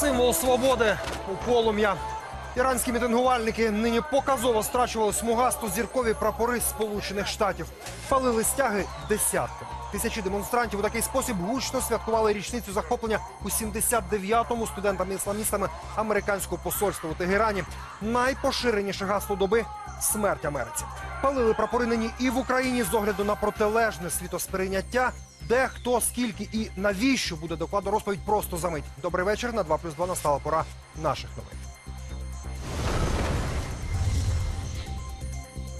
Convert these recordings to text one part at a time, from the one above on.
Символ свободи у полум'я. Іранські мітингувальники нині показово страчували смугасто зіркові прапори Сполучених Штатів. Палили стяги десятками. Тисячі демонстрантів у такий спосіб гучно святкували річницю захоплення у 79-му студентами-ісламістами американського посольства у Тегерані. Найпоширеніше гасло доби смерть Америці. Палили прапори нині і в Україні з огляду на протилежне світосприйняття. Де, хто, скільки і навіщо буде докладно розповідь просто за мить. Добрий вечір. На 2 плюс 2 настала пора наших новин.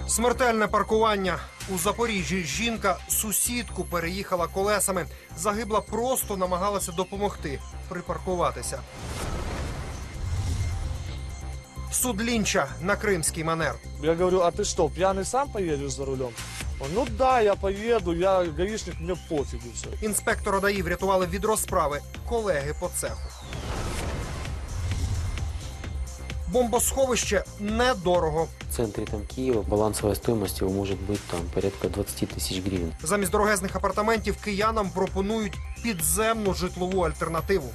Смертельне паркування у Запоріжжі. Жінка сусідку переїхала колесами. Загибла просто намагалася допомогти припаркуватися. Суд Лінча на кримський манер. Я говорю, а ты что, пьяный сам поедешь за рулем? Ну да, я поеду, я гаишник, мне пофигу все. Інспектора ДАІ врятували від розправи колеги по цеху. Бомбосховище недорого. В центре там Киева балансовая стоимость его может быть там порядка 20 тысяч гривен. Замість дорогезних апартаментів киянам пропонують підземну житлову альтернативу.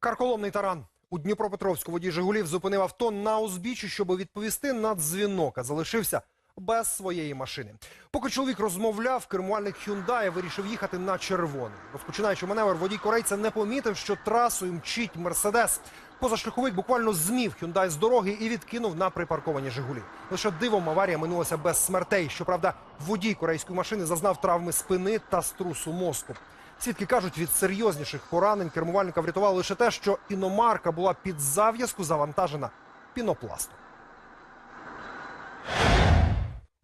Карколомний таран. У Дніпропетровську водій Жигулів зупинив авто на узбіччі, щоб відповісти на дзвінок, а залишився без своєї машини. Поки чоловік розмовляв, кермувальник Hyundai вирішив їхати на червоний. Розпочинаючи маневр, водій корейця не помітив, що трасою мчить Мерседес. Позашляховик буквально змів Hyundai з дороги і відкинув на припарковані Жигулі. Лише дивом аварія минулася без смертей. Щоправда, водій корейської машини зазнав травми спини та струсу мозку. Свідки кажуть, від серйозніших поранень кермувальника врятувало лише те, що іномарка була під зав'язку завантажена пінопластом.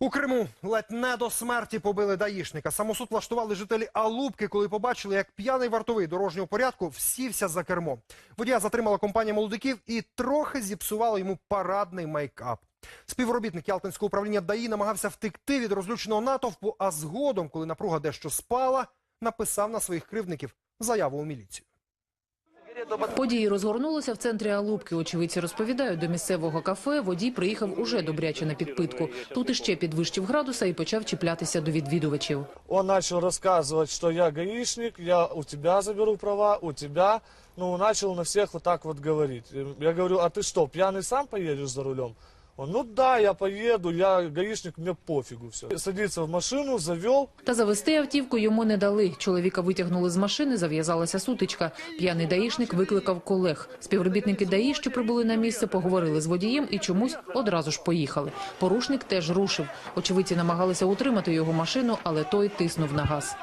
У Криму ледь не до смерті побили даїшника. Самосуд влаштували жителі Алубки, коли побачили, як п'яний вартовий дорожнього порядку всівся за кермо. Водія затримала компанія молодиків і трохи зіпсувала йому парадний мейкап. Співробітник Ялтинського управління ДАІ намагався втекти від розлюченого натовпу, а згодом, коли напруга дещо спала, написав на своїх кривдників заяву у міліцію. Події розгорнулися в центрі Алубки. Очевидці розповідають, до місцевого кафе водій приїхав уже добряче на підпитку. Тут іще підвищив градуса і почав чіплятися до відвідувачів. Он начал рассказывать, что я гаишник, я у тебя заберу права, у тебя. Ну, начал на всех вот так вот говорить. Я говорю, а ты что, пьяный сам поедешь за рулем? Ну да, я поеду, я гаишник, мне пофигу все. Садится в машину, завел, Та завести автівку йому не дали. Чоловіка витягнули з машини, зав'язалася сутичка. П'яний даїшник викликав колег. Співробітники ДАІ, що прибули на місце, поговорили з водієм і чомусь одразу ж поїхали. Порушник теж рушив. Очевидці намагалися утримати його машину, але той тиснув на газ.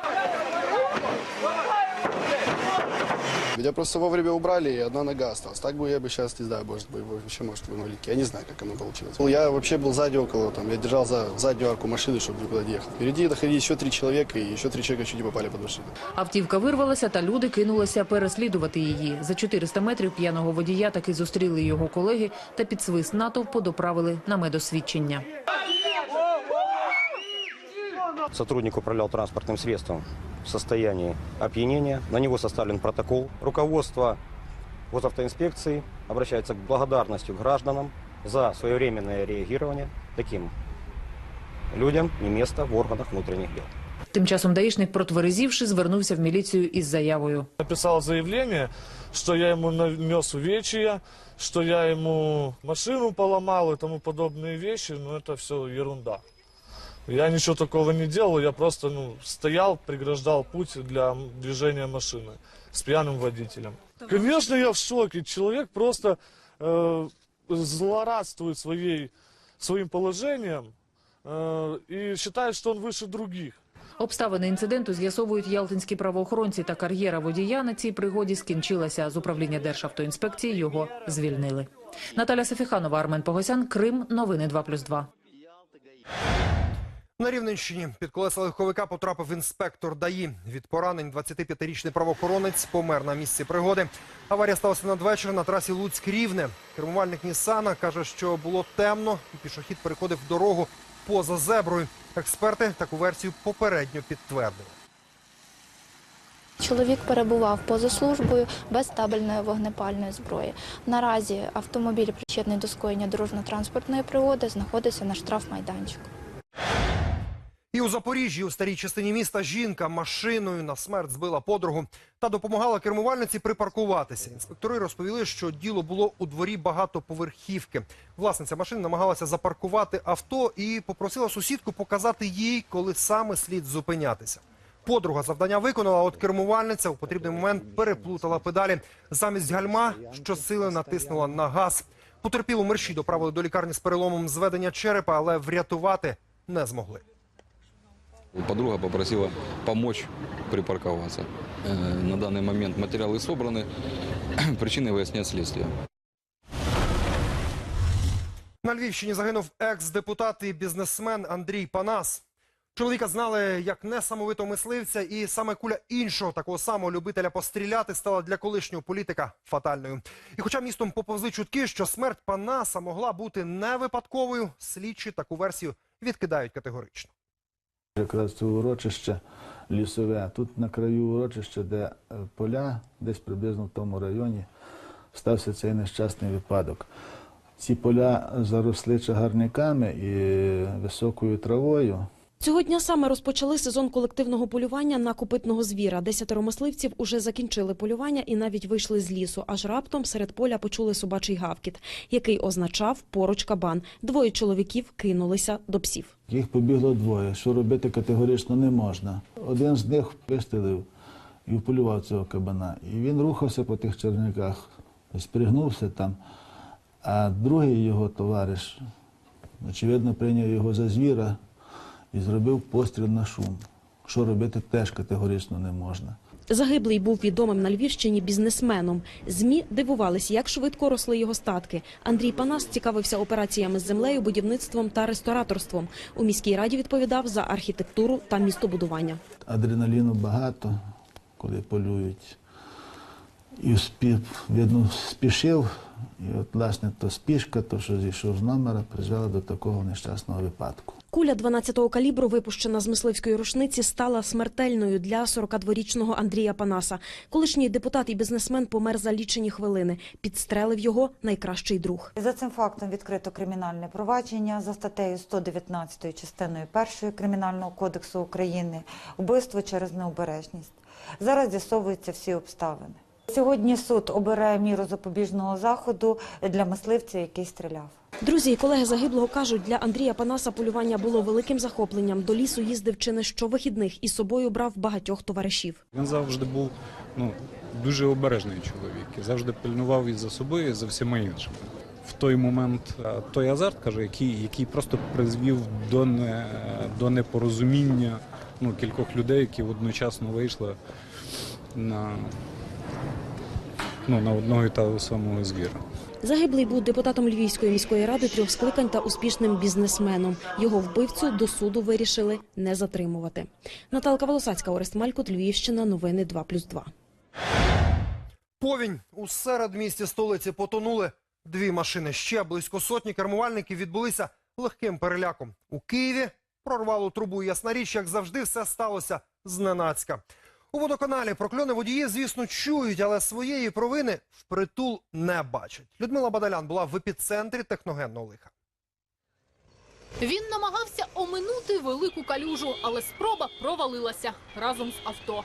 Меня просто вовремя убрали, и одна нога осталась. Так бы я бы сейчас, не знаю, может быть, вообще, может, в инвалидке. Я не знаю, как оно получилось. Ну, Я вообще был сзади около, там, я держал за заднюю арку машины, чтобы никуда не ехать. Впереди доходили еще три человека, и еще три человека чуть не попали под машину. Автівка вирвалася, та люди кинулися переслідувати її. За 400 метрів п'яного водія таки зустріли його колеги та під свист натовпу доправили на медосвідчення. Сотрудник управлял транспортным средством в состоянии опьянения. На него составлен протокол. Руководство госавтоинспекции обращается к благодарностью к гражданам за своевременное реагирование. Таким людям не место в органах внутренних дел. Тим часом даїшник, протверезівши, звернувся в міліцію із заявою. написал заявление, что я ему нанес увечья, что я ему машину поломал и тому подобные вещи, но это все ерунда. Я ничего такого не делал, я просто ну, стоял, преграждал путь для м- движения машины с пьяным водителем. Конечно, я в шоке. Человек просто э, злорадствует своей, своим положением э, и считает, что он выше других. Обставини інциденту з'ясовують ялтинські правоохоронці та кар'єра водія на цій пригоді скінчилася. З управління Державтоінспекції його звільнили. Наталя Сафіханова, Армен Погосян, Крим. Новини 2+,2. На Рівненщині під колеса легковика потрапив інспектор ДАІ. Від поранень 25-річний правоохоронець помер на місці пригоди. Аварія сталася надвечір на трасі Луцьк-Рівне. Кермувальник Нісана каже, що було темно, і пішохід переходив дорогу поза зеброю. Експерти таку версію попередньо підтвердили. Чоловік перебував поза службою без табельної вогнепальної зброї. Наразі автомобіль, причетний до скоєння дорожньо-транспортної пригоди, знаходиться на штрафмайданчику. І у Запоріжжі, у старій частині міста, жінка машиною на смерть збила подругу та допомагала кермувальниці припаркуватися. Інспектори розповіли, що діло було у дворі багатоповерхівки. Власниця машини намагалася запаркувати авто і попросила сусідку показати їй, коли саме слід зупинятися. Подруга завдання виконала, от кермувальниця у потрібний момент переплутала педалі. Замість гальма щосили натиснула на газ. Потерпілу мерщій доправили до лікарні з переломом зведення черепа, але врятувати не змогли. Подруга попросила помочь припарковаться. Э, На данный момент материалы собраны, причины выяснять следствие. На Львівщині загинув екс-депутат і бізнесмен Андрій Панас. Чоловіка знали як несамовитого мисливця, і саме куля іншого такого самого любителя постріляти стала для колишнього політика фатальною. І хоча містом поповзли чутки, що смерть Панаса могла бути не випадковою, слідчі таку версію відкидають категорично. Якраз це урочище лісове. Тут на краю урочища, де е, поля, десь приблизно в тому районі, стався цей нещасний випадок. Ці поля заросли чагарниками і високою травою. Цього дня саме розпочали сезон колективного полювання на копитного звіра. Десятеро мисливців уже закінчили полювання і навіть вийшли з лісу. Аж раптом серед поля почули собачий гавкіт, який означав поруч кабан. Двоє чоловіків кинулися до псів. Їх побігло двоє, що робити категорично не можна. Один з них вистрілив і вполював цього кабана. І він рухався по тих черниках, спригнувся там, а другий його товариш, очевидно, прийняв його за звіра і зробив постріл на шум. Що робити теж категорично не можна. Загиблий був відомим на Львівщині бізнесменом. Змі дивувались, як швидко росли його статки. Андрій Панас цікавився операціями з землею, будівництвом та рестораторством. У міській раді відповідав за архітектуру та містобудування. Адреналіну багато, коли полюють. І спів, видно, спішив. І от, власне, то спішка, то, що зійшов з номера, призвела до такого нещасного випадку. Куля 12-го калібру, випущена з мисливської рушниці, стала смертельною для 42-річного Андрія Панаса. Колишній депутат і бізнесмен помер за лічені хвилини. Підстрелив його найкращий друг. За цим фактом відкрито кримінальне провадження за статтею 119 частиною 1 Кримінального кодексу України вбивство через необережність. Зараз з'ясовуються всі обставини. Сьогодні суд обирає міру запобіжного заходу для мисливця, який стріляв. Друзі і колеги загиблого кажуть, для Андрія Панаса полювання було великим захопленням. До лісу їздив чи не щовихідних і з собою брав багатьох товаришів. Він завжди був ну, дуже обережний чоловік і завжди пильнував і за собою, і за всіма іншими. В той момент е, той азарт, каже, який, який просто призвів до, не, до непорозуміння ну, кількох людей, які одночасно вийшли на, ну, на одного і того самого звіра. Загиблий був депутатом Львівської міської ради трьох скликань та успішним бізнесменом. Його вбивцю до суду вирішили не затримувати. Наталка Волосацька, Орест Малькут, Львівщина, новини 2+,2. Повінь у середмісті столиці потонули дві машини. Ще близько сотні кермувальників відбулися легким переляком. У Києві прорвало трубу. Ясна річ, як завжди, все сталося зненацька. У водоканалі прокльони водії, звісно, чують, але своєї провини впритул не бачать. Людмила Бадалян була в епіцентрі техногенного лиха. Він намагався оминути велику калюжу, але спроба провалилася разом з авто.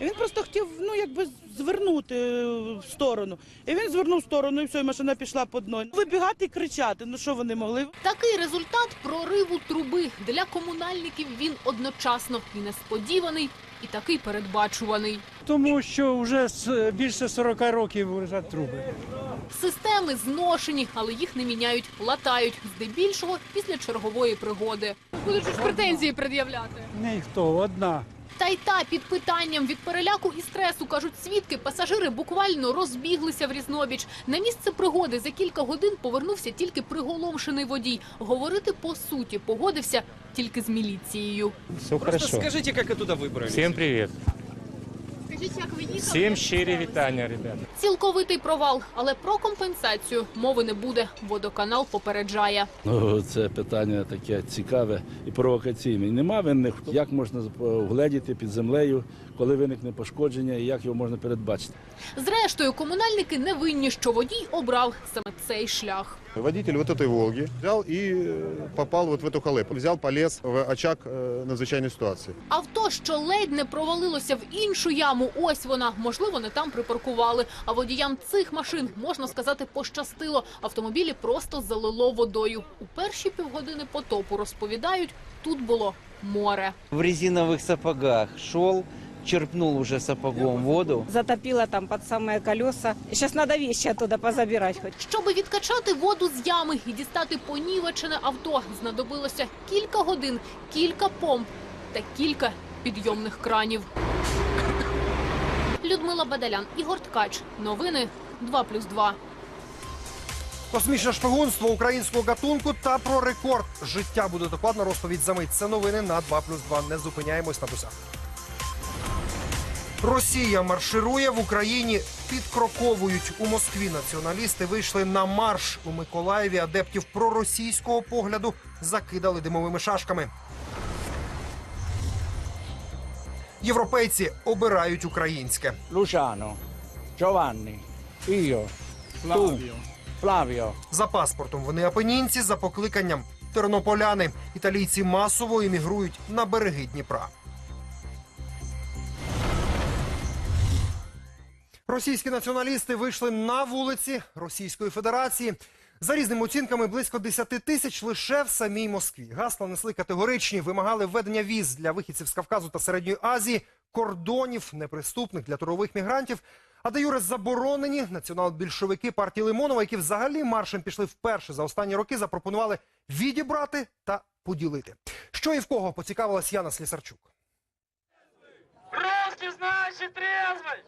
Він просто хотів ну якби звернути е, в сторону. І він звернув в сторону, і все, і машина пішла по дно. Вибігати і кричати. Ну що вони могли? Такий результат прориву труби для комунальників. Він одночасно і несподіваний, і такий передбачуваний. Тому що вже з- більше 40 років лежать труби. Системи зношені, але їх не міняють, латають здебільшого після чергової пригоди. Будуть ж претензії пред'являти. Ніхто, одна. Та й та під питанням від переляку і стресу кажуть свідки, пасажири буквально розбіглися в різнобіч. На місце пригоди за кілька годин повернувся тільки приголомшений водій. Говорити по суті погодився тільки з міліцією. Все хорошо. Скажите, как оттуда выбрались? Всім привіт. Скажіть, як ви їхали? Всім щирі вітання, ребята. Цілковитий провал, але про компенсацію мови не буде. Водоканал попереджає. Ну, це питання таке цікаве і провокаційне. Нема винних. Як можна вгледіти під землею, коли виникне пошкодження і як його можна передбачити? Зрештою, комунальники не винні, що водій обрав саме цей шлях. Водитель вот этой «Волги» взял и э, попал вот в эту халепу. Взял, полез в очаг э, надзвичайной ситуации. Авто, що ледь не провалилося в іншу яму, ось вона. Можливо, не там припаркували. А водіям цих машин, можна сказати, пощастило. Автомобілі просто залило водою. У перші півгодини потопу, розповідають, тут було море. В резиновых сапогах шел, черпнул уже сапогом воду. Затопило там под самые колеса. Сейчас надо вещи оттуда позабирать хоть. Щоби відкачати воду з ями і дістати понівечене авто, знадобилося кілька годин, кілька помп та кілька підйомних кранів. Людмила Бадалян, Ігор Ткач. Новини 2+,2. Космічне шпигунство українського гатунку та про рекорд життя буде докладна розповідь за мить. Це новини на 2 плюс 2. Не зупиняємось на досяг. Росія марширує в Україні. Підкроковують у Москві. Націоналісти вийшли на марш у Миколаєві. Адептів проросійського погляду закидали димовими шашками. Європейці обирають українське. Giovanni, io, tu, Flavio. За паспортом вони апенінці, за покликанням тернополяни. Італійці масово емігрують на береги Дніпра. Російські націоналісти вийшли на вулиці Російської Федерації. За різними оцінками близько 10 тисяч лише в самій Москві. Гасла несли категоричні, вимагали введення віз для вихідців з Кавказу та Середньої Азії, кордонів неприступних для трудових мігрантів. А де юре заборонені націонал-більшовики партії Лимонова, які взагалі маршем пішли вперше за останні роки, запропонували відібрати та поділити. Що і в кого поцікавилась Яна Слісарчук. Русский значит трезвый!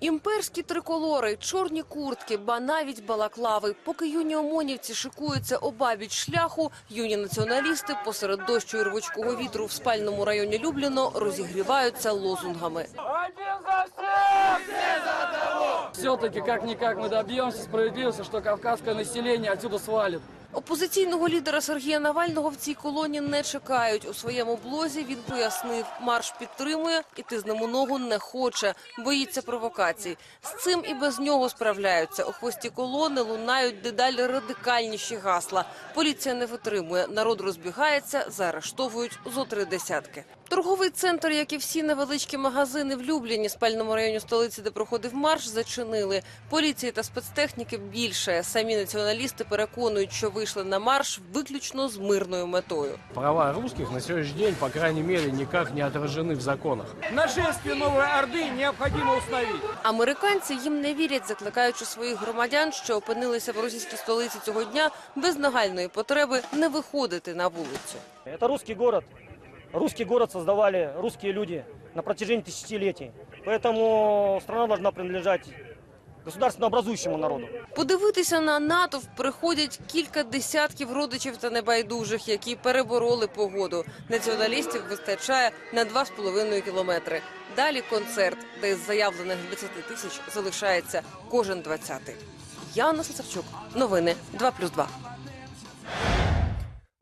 Імперські триколори, чорні куртки, ба навіть балаклави. Поки юні омонівці шикуються обабіч шляху, юні націоналісти посеред дощу і рвучкого вітру в спальному районі Любліно розігріваються лозунгами. Один за всех! Все за одного! Все-таки как-никак мы добьемся справедливости, что кавказское население отсюда свалит. Опозиційного лідера Сергія Навального в цій колоні не чекають. У своєму блозі він пояснив, марш підтримує, іти з ним у ногу не хоче, боїться провокацій. З цим і без нього справляються. У хвості колони лунають дедалі радикальніші гасла. Поліція не витримує, народ розбігається, заарештовують зо три десятки. Торговий центр, як і всі невеличкі магазини в Любліні, спальному районі столиці, де проходив марш, зачинили. Поліції та спецтехніки більше. Самі націоналісти переконують, що вийшли на марш виключно з мирною метою. Права русских на сегодняшний день, по крайней мере, никак не отражены в законах. Нашествие Новой Орды необходимо установить. Американці їм не вірять, закликаючи своїх громадян, що опинилися в російській столиці цього дня, без нагальної потреби не виходити на вулицю. Это русский город. Русский город создавали русские люди на протяжении тысячелетий. Поэтому страна должна принадлежать государственно-образующему народу. Подивитися на натовп приходять кілька десятків родичів та небайдужих, які перебороли погоду. Націоналістів вистачає на 2,5 кілометри. Далі концерт, де з заявлених 20 тисяч залишається кожен 20-й. Яна Сацарчук. Новини 2+,2.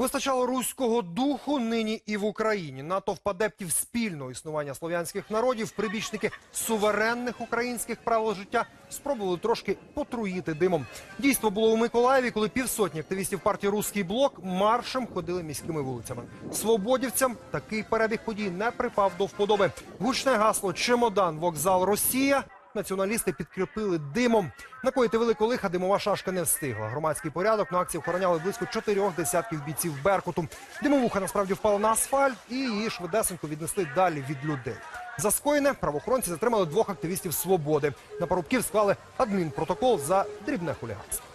Вистачало руського духу нині і в Україні. Натовп адептів спільного існування слов'янських народів, прибічники суверенних українських правил життя спробували трошки потруїти димом. Дійство було у Миколаєві, коли півсотні активістів партії Руський блок маршем ходили міськими вулицями. Свободівцям такий перебіг подій не припав до вподоби. Гучне гасло Чемодан, вокзал Росія. Націоналісти підкріпили димом. Накоїти велику лиха димова шашка не встигла. Громадський порядок на акції охороняли близько чотирьох десятків бійців Беркуту. Димовуха насправді впала на асфальт і її швидесенько віднесли далі від людей. За скоєне правоохоронці затримали двох активістів свободи. На парубків склали адмінпротокол за дрібне хуліганство.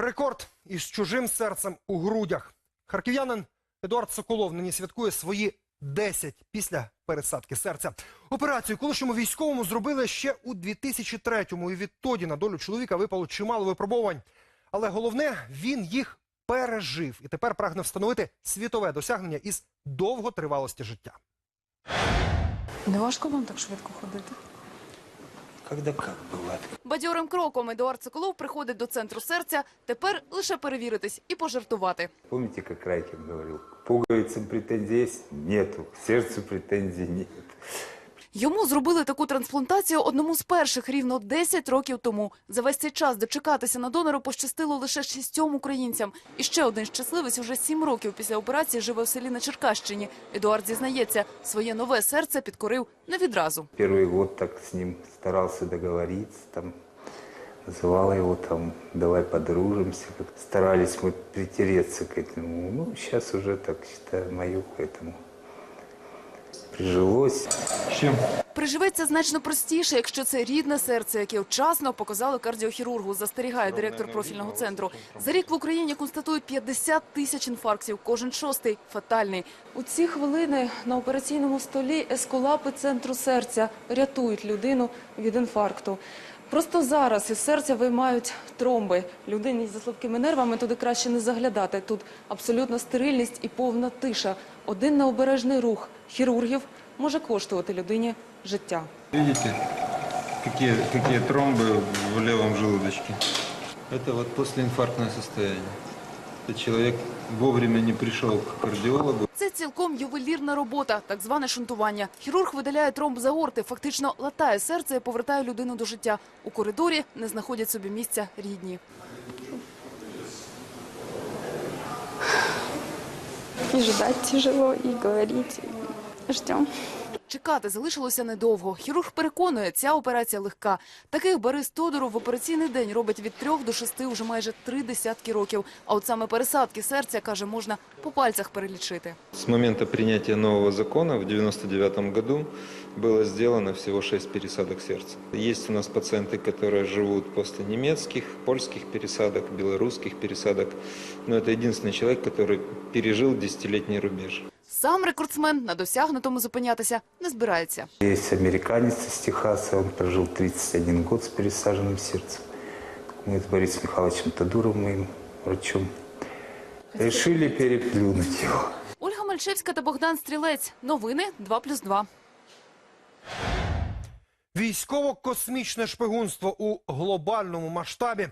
Рекорд із чужим серцем у грудях. Харків'янин Едуард Соколов нині святкує свої 10 після пересадки серця. Операцію колишньому військовому зробили ще у 2003-му. І відтоді на долю чоловіка випало чимало випробувань. Але головне, він їх пережив і тепер прагне встановити світове досягнення із довготривалості життя. Не важко вам так швидко ходити? Когда как бывает. Бадьорим кроком Едуард Соколов приходить до центру серця. Тепер лише перевіритись і пожартувати. Помните, как Райкин говорил, пуговицам претензий есть? Нету, к сердцу претензий нет. Йому зробили таку трансплантацію одному з перших рівно 10 років тому. За весь цей час дочекатися на донора пощастило лише шістьом українцям. І ще один щасливець уже сім років після операції живе в селі на Черкащині. Едуард зізнається, своє нове серце підкорив не відразу. Первый год так с ним старался договориться, там, называла его там, давай подружимся, как старались мы притереться к этому. Ну, сейчас уже так, считаю, мою к этому прижилось. Чим? Приживеться значно простіше, якщо це рідне серце, яке вчасно показали кардіохірургу, застерігає директор профільного центру. За рік в Україні констатують 50 тисяч інфарктів, кожен шостий – фатальний. У ці хвилини на операційному столі ескулапи центру серця рятують людину від інфаркту. Просто зараз із серця виймають тромби. Людині зі слабкими нервами туди краще не заглядати. Тут абсолютна стерильність і повна тиша. Один необережний рух хірургів може коштувати людині життя. Видите, какие, какие тромбы в левом желудочке? Это вот послеинфарктное состояние. Это человек вовремя не прийшов до кардіологу. Це цілком ювелірна робота, так зване шунтування. Хірург видаляє тромб з аорти, фактично латає серце і повертає людину до життя. У коридорі не знаходять собі місця рідні. И ждать тяжело, и говорить Ждем. Чекати залишилося недовго. Хірург переконує, ця операція легка. Таких Борис Тодоров в операційний день робить від трьох до шести уже майже три десятки років. А от саме пересадки серця, каже, можна по пальцах перелічити. С момента принятия нового закона в 1999 году было сделано всего 6 пересадок сердца. Есть у нас пациенты, которые живут после немецких, польских пересадок, белорусских пересадок. Но это единственный человек, который пережил десятилетний рубеж. Сам рекордсмен на досягнутому зупинятися не збирається. Есть американец из Техаса, он прожил 31 год с пересаженным сердцем. Мы с Борисом Михайловичем Тадуровым, моим врачом, решили переплюнуть его. Ольга Мальчевська та Богдан Стрілець. Новини 2+,2. Військово-космічне шпигунство у глобальному масштабі.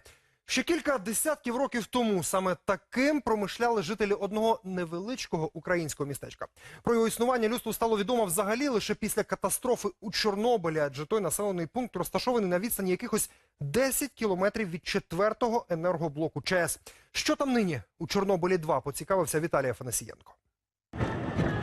Ще кілька десятків років тому саме таким промишляли жителі одного невеличкого українського містечка. Про його існування людству стало відомо взагалі лише після катастрофи у Чорнобилі, адже той населений пункт розташований на відстані якихось 10 кілометрів від четвертого енергоблоку ЧАЕС. Що там нині у Чорнобилі 2 поцікавився Віталій Афанасієнко.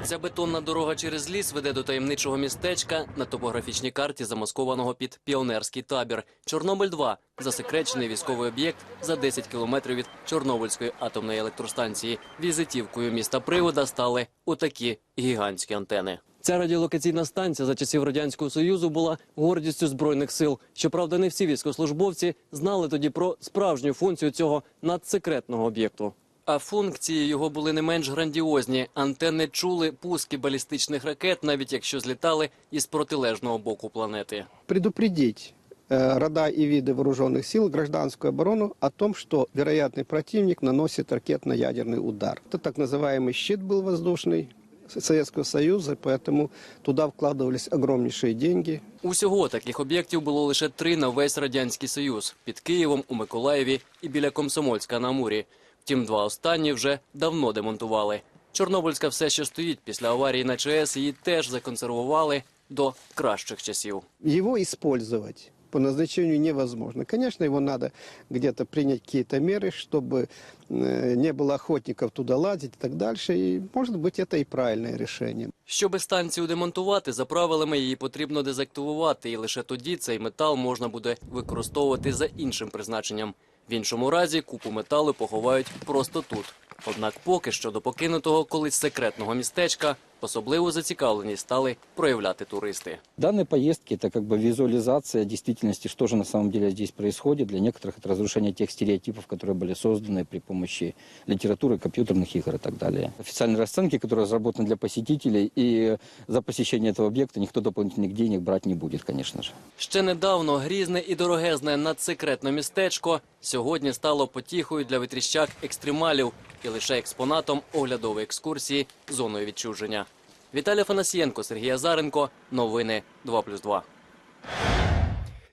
Ця бетонна дорога через ліс веде до таємничого містечка на топографічній карті, замаскованого під піонерський табір. Чорнобиль-2 – засекречений військовий об'єкт за 10 кілометрів від Чорнобильської атомної електростанції. Візитівкою міста привода стали отакі гігантські антени. Ця радіолокаційна станція за часів радянського союзу була гордістю збройних сил. Щоправда, не всі військовослужбовці знали тоді про справжню функцію цього надсекретного об'єкту. А функції його були не менш грандіозні. Антенни чули пуски балістичних ракет, навіть якщо злітали із протилежного боку планети. предупредить э, рода и виды вооруженных сил, гражданскую оборону о том, что вероятный противник наносит ракетно-ядерный удар. Это так называемый щит был воздушный Советского Союза, поэтому туда вкладывались огромнейшие деньги. Усього таких об'єктів було лише три на весь радянський союз: під Києвом, у Миколаєві і біля Комсомольська на Амурі. Втім, два останні вже давно демонтували. Чорнобильська все ще стоїть після аварії на ЧАЕС. Її теж законсервували до кращих часів. Его использовать по назначению невозможно. Конечно, его надо где-то принять какие-то меры, чтобы э, не было охотников туда лазить и так дальше. И, может быть, это и правильное решение. Щоби станцію демонтувати, за правилами її потрібно дезактивувати, і лише тоді цей метал можна буде використовувати за іншим призначенням. В іншому разі купу металу поховають просто тут. Однак поки що до покинутого колись секретного містечка особливу зацікавленість стали проявляти туристи. Данные поездки – это как бы визуализация действительности, что же на самом деле здесь происходит. Для некоторых это разрушение тех стереотипов, которые были созданы при помощи литературы, компьютерных игр и так далее. Официальные расценки, которые разработаны для посетителей, и за посещение этого объекта никто дополнительных денег брать не будет, конечно же. Ще недавно грізне і дорогезне надсекретне містечко сьогодні стало потіхою для витріщак екстремалів і лише експонатом оглядової екскурсії зоною відчуження. Віталій Фанасієнко, Сергій Азаренко. Новини 2+,2.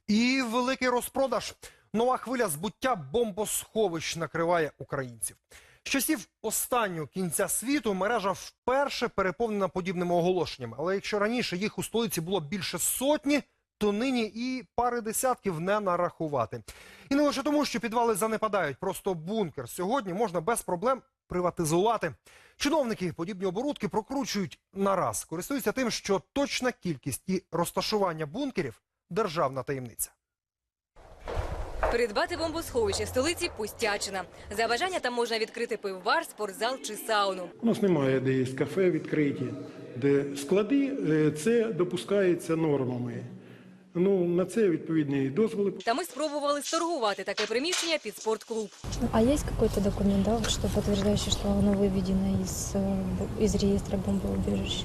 І великий розпродаж. Нова хвиля збуття бомбосховищ накриває українців. З часів останнього кінця світу мережа вперше переповнена подібними оголошеннями. Але якщо раніше їх у столиці було більше сотні, то нині і пари десятків не нарахувати. І не лише тому, що підвали занепадають, просто бункер сьогодні можна без проблем приватизувати. Чиновники подібні оборудки прокручують на раз, користуються тим, що точна кількість і розташування бункерів державна таємниця. Придбати бомбосховище в столиці пустячина. За бажання там можна відкрити пивбар, спортзал чи сауну. У нас немає, де є кафе відкриті, де склади, е, це допускається нормами. Ну, на це відповідні дозволи. Та ми спробували сторгувати таке приміщення під спортклуб. А є какой-то документ, да, що что що воно виведено із, із реєстру б- из реестра бомбоубежищ?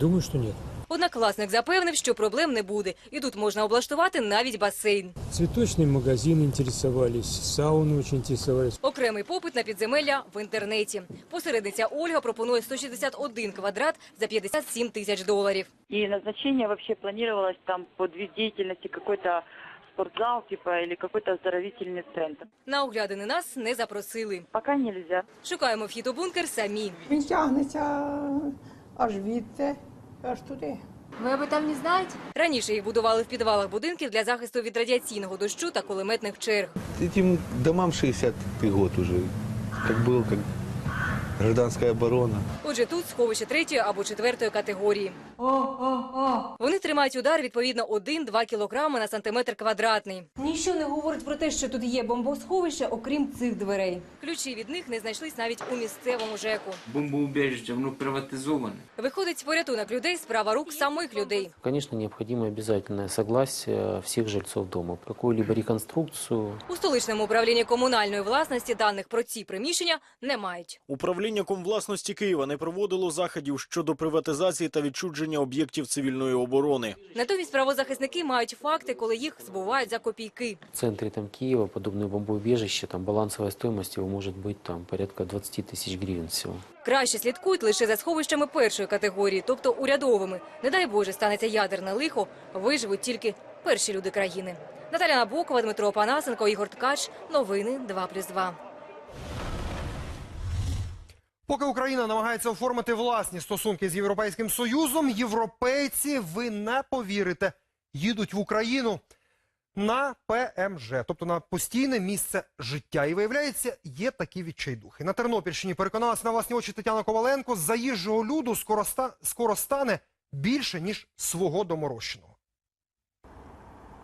Думаю, що нет. Однокласник запевнив, що проблем не буде, і тут можна облаштувати навіть басейн. Цветочный магазин интересовались, сауны очень интересовались. Окремий попит на підземелля в інтернеті. Посередниця Ольга пропонує 161 квадрат за 57 тисяч доларів. И назначение вообще планировалось там под вид деятельности какой-то спортзал типа или какой-то оздоровительный центр. На оглядини нас не запросили. Пока нельзя. Шукаємо вхід у бункер самі. Він тягнеться аж відти, аж туди. Ви об этом не знаєте? Раніше їх будували в підвалах будинків для захисту від радіаційного дощу та кулеметних черг. Этим домам 60-й год уже, как был, как гражданская оборона. Отже, тут сховище третьої або четвертої категорії. Вони тримають удар відповідно 1-2 кілограми на сантиметр квадратний. Ніщо не говорить про те, що тут є бомбосховище, окрім цих дверей. Ключі від них не знайшлись навіть у місцевому ЖЕКу. Бомбоубежище, воно приватизоване. Виходить, порятунок людей справа рук самих людей. Конечно, необходимо обязательное согласие всех жильцов дома. Какую-либо реконструкцию У столичному управлінні комунальної власності даних про ці приміщення не мають. Управління комвласності Києва не проводило заходів щодо приватизації та відчудження об'єктів цивільної оборони. Натомість правозахисники мають факти, коли їх збувають за копійки. в центре там, Киева, подобное бомбоубежище, там балансовая стоимость его может быть там порядка 20 тысяч гривен всего. Краще слідкують лише за сховищами першої категорії, тобто урядовими. Не дай Боже, станеться ядерне лихо, виживуть тільки перші люди країни. Наталя Набокова, Дмитро Панасенко, Ігор Ткач. Новини 2+,2. Поки Україна намагається оформити власні стосунки з Європейським Союзом, європейці, ви не повірите, їдуть в Україну на ПМЖ, тобто на постійне місце життя. І виявляється, є такі відчайдухи. На Тернопільщині переконалася на власні очі Тетяна Коваленко, заїжджого люду скоро, ста... скоро стане більше, ніж свого доморощеного.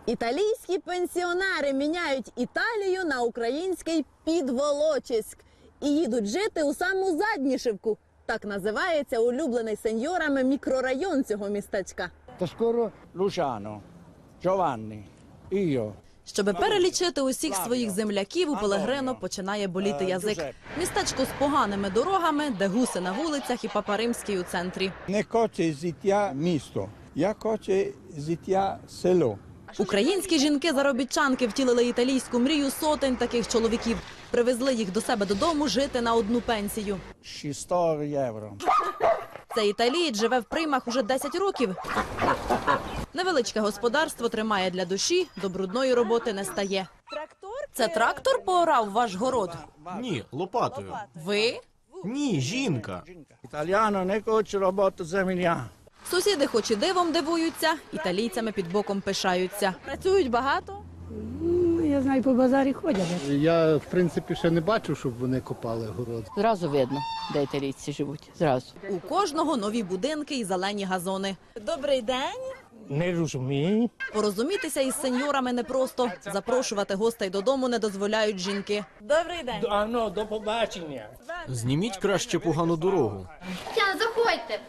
Італійські пенсіонери міняють Італію на український Підволочиськ і їдуть жити у саму Заднішевку. Так називається улюблений сеньорами мікрорайон цього містечка. Та скоро Лучано, Giovanni, io. Щоби перелічити усіх своїх земляків, у Пелегрино починає боліти язик. Містечко з поганими дорогами, де гуси на вулицях і папа римський у центрі. Не хоче життя місто, я хоче життя село. Українські жінки-заробітчанки втілили італійську мрію сотень таких чоловіків. Привезли їх до себе додому жити на одну пенсію. 600 євро. Цей італієць живе в приймах уже 10 років. Невеличке господарство тримає для душі, до брудної роботи не стає. Це трактор поорав ваш город? Ні, лопатою. Ви? Ні, жінка. Італіано не хоче роботу земля. Сусіди хоч і дивом дивуються, італійцями під боком пишаються. Працюють багато? Я знаю, по базарі ходять. Я, в принципі, ще не бачу, щоб вони копали город. Зразу видно, де італійці живуть. Зразу. У кожного нові будинки і зелені газони. Добрий день. Не розумію. Порозумітися із сеньорами непросто. Запрошувати гостей додому не дозволяють жінки. Добрий день. А ну, до побачення. Зніміть краще погану дорогу. Тяна, заходьте.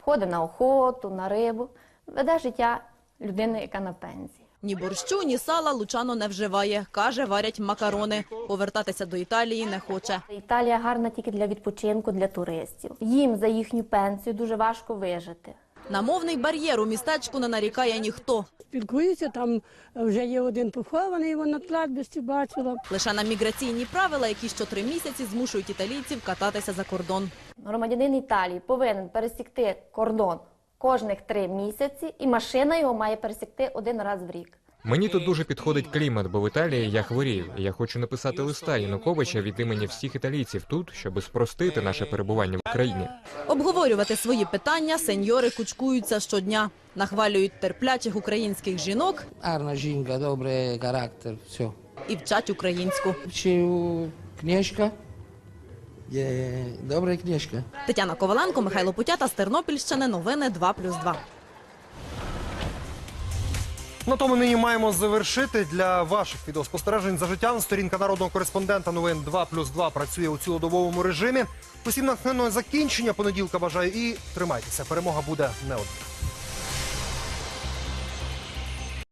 Ходить на охоту, на рибу. Веде життя людини, яка на пенсії. Ні борщу, ні сала Лучано не вживає. Каже, варять макарони. Повертатися до Італії не хоче. Італія гарна тільки для відпочинку, для туристів. Їм за їхню пенсію дуже важко вижити. На мовний бар'єр у містечку не нарікає ніхто. Спілкуються, там вже є один похований, його на кладбищі бачила. Лише на міграційні правила, які щотри місяці змушують італійців кататися за кордон. Громадянин Італії повинен пересікти кордон кожних три місяці, і машина його має пересікти один раз в рік. Мені тут дуже підходить клімат, бо в Італії я хворію. Я хочу написати листа Януковича від імені всіх італійців тут, щоб спростити наше перебування в Україні. Обговорювати свої питання сеньори кучкуються щодня. Нахвалюють терплячих українських жінок Гарна жінка, добрий характер, все. і вчать українську. Вчив книжка. Є добра книжка. Тетяна Коваленко, Михайло Путята з Тернопільщини. Новини 2+,2. На тому нині маємо завершити для ваших відеоспостережень за життям. Сторінка народного кореспондента новин 2 плюс 2 працює у цілодобовому режимі. Усім натхненного закінчення понеділка бажаю і тримайтеся. Перемога буде неодмінна.